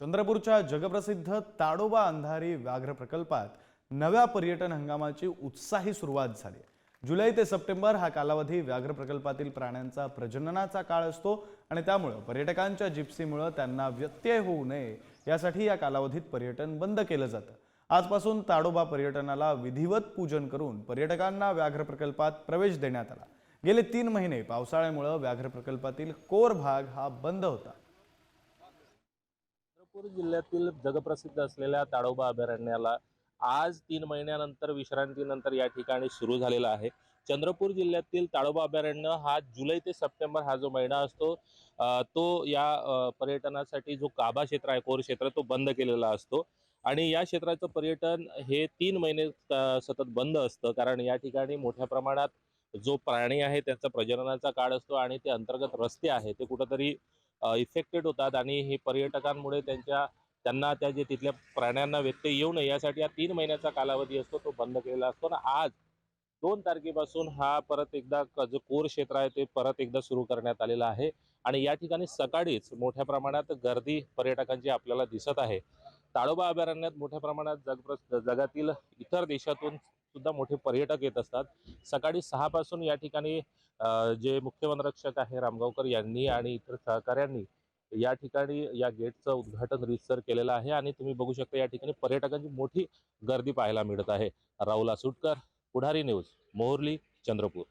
चंद्रपूरच्या जगप्रसिद्ध ताडोबा अंधारी व्याघ्र प्रकल्पात नव्या पर्यटन हंगामाची उत्साही सुरुवात झाली. जुलै ते सप्टेंबर हा कालावधी व्याघ्र प्रकल्पातील प्राण्यांचा प्रजननाचा काळ असतो आणि त्यामुळं पर्यटकांच्या जिप्सीमुळं त्यांना व्यत्यय होऊ नये यासाठी या कालावधीत पर्यटन बंद केलं जातं. आजपासून ताडोबा पर्यटनाला विधिवत पूजन करून पर्यटकांना व्याघ्र प्रकल्पात प्रवेश देण्यात आला. गेले तीन महिने पावसाळ्यामुळं व्याघ्र प्रकल्पातील कोर भाग हा बंद होता. चंद्रपूर जिल्ह्यातील जगप्रसिद्ध असलेल्या ताडोबा अभयारण्याला आज तीन महिन्यानंतर विश्रांतीनंतर या ठिकाणी सुरू झालेला आहे. चंद्रपूर जिल्ह्यातील ताडोबा अभयारण्य हा जुलै ते सप्टेंबर हा जो महिना असतो तो या पर्यटनासाठी जो काबा क्षेत्र आहे कोर क्षेत्र तो बंद केलेला असतो. आणि या क्षेत्राचं पर्यटन हे तीन महिने सतत बंद असतं. कारण या ठिकाणी मोठ्या प्रमाणात जो प्राणी आहे त्याचा प्रजननाचा काळ असतो आणि ते अंतर्गत रस्ते आहे ते कुठंतरी इफेक्टेड होतात आणि हे पर्यटकांमुळे त्यांच्या त्यांना त्या जे तिथल्या प्राण्यांना व्यत्यय येऊ नये यासाठी हा तीन महिन्याचा कालावधी असतो तो बंद केलेला असतो. ना आज दोन तारखेपासून हा परत एकदा जो कोर क्षेत्र आहे ते परत एकदा सुरू करण्यात आलेला आहे. आणि या ठिकाणी सकाळीच मोठ्या प्रमाणात गर्दी पर्यटकांची आपल्याला दिसत आहे. ताडोबा अभयारण्यात मोठ्या प्रमाणात जगप्र जगातील इतर देशातून सुद्धा मोठे पर्यटक येत असतात. सकाळी सहापासून या ठिकाणी जे मुख्य वनरक्षक आहे रामगावकर यांनी आणि इतर सहकाऱ्यांनी या ठिकाणी या गेटचं उद्घाटन रितसर केलेलं आहे आणि तुम्ही बघू शकता या ठिकाणी पर्यटकांची मोठी गर्दी पाहायला मिळत आहे. राहुला सुटकर पुढारी न्यूज मोहर्ली चंद्रपूर.